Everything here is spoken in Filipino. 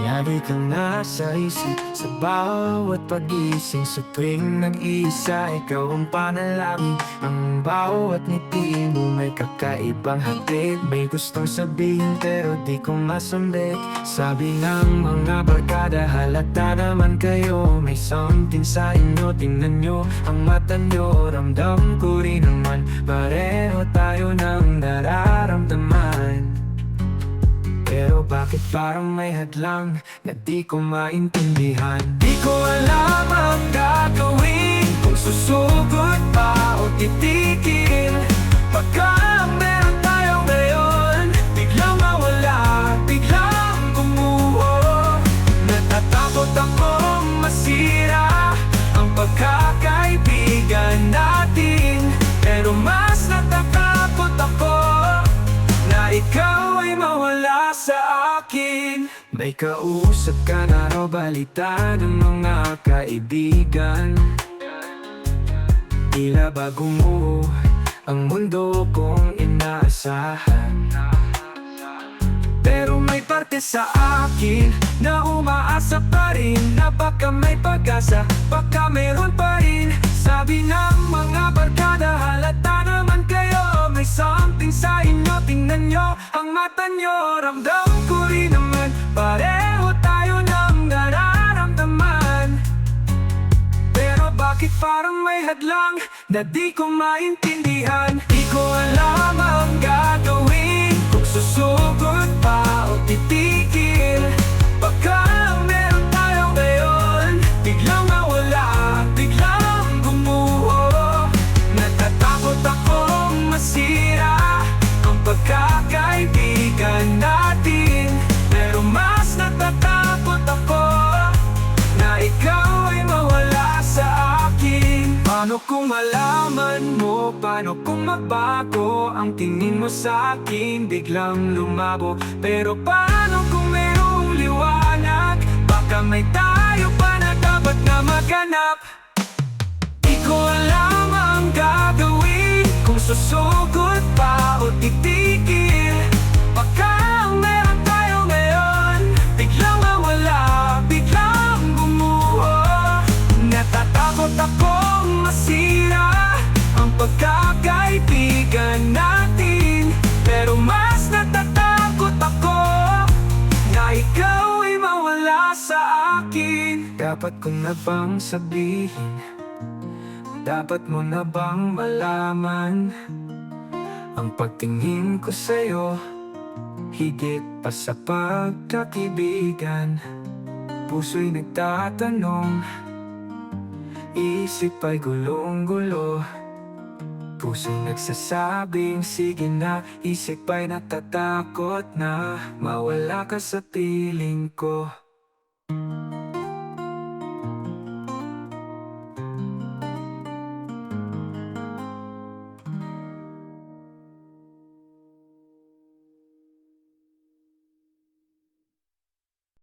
Lagi kang nasa isip Sa bawat pagising. Sa tuwing nag-iisa Ikaw ang panalangin. Ang bawat ngiti mo May kakaibang hatid. May gustong sabihin Pero di ko masambit Sabi ng mga barkada Halata naman kayo. May something sa inyo Tingnan nyo ang mata nyo. Ramdam ko rin naman Pareho tayo ng nararamdaman pero bakit parang may hadlang na di ko maintindihan? Di ko alam ang gagawin Kung susugod pa o titigil May kausap ka na raw balita ng mga kaibigan. Tila bagong mo ang mundo kong inaasahan? Pero may parte sa akin na umaasa pa rin Na baka may pag-asa, baka meron pa rin. Sabi ng mga barkada, halata naman kayo. May something sa inyo, tingnan nyo ang mata nyo Ramdam parang may hadlang na di ko maintindihan. Di ko alam ang gagawin. Kung susugod pa o titigil Baka meron tayo ngayon. Biglang mawala, Paano kung malaman mo, paano kung mabago Ang tingin mo sa akin, biglang lumabo. Pero paano kung mayroong liwanag? Baka may tayo pa na dapat na maganap. Di ko alam ang gagawin. Kung susugod pa o titigil Dapat ko na bang sabihin? Dapat mo na bang malaman? Ang pagtingin ko sa'yo Higit pa sa pagkakibigan Puso'y nagtatanong Isip ay gulong-gulo. Puso'y nagsasabing sige na Isip ay natatakot na. Mawala ka sa piling ko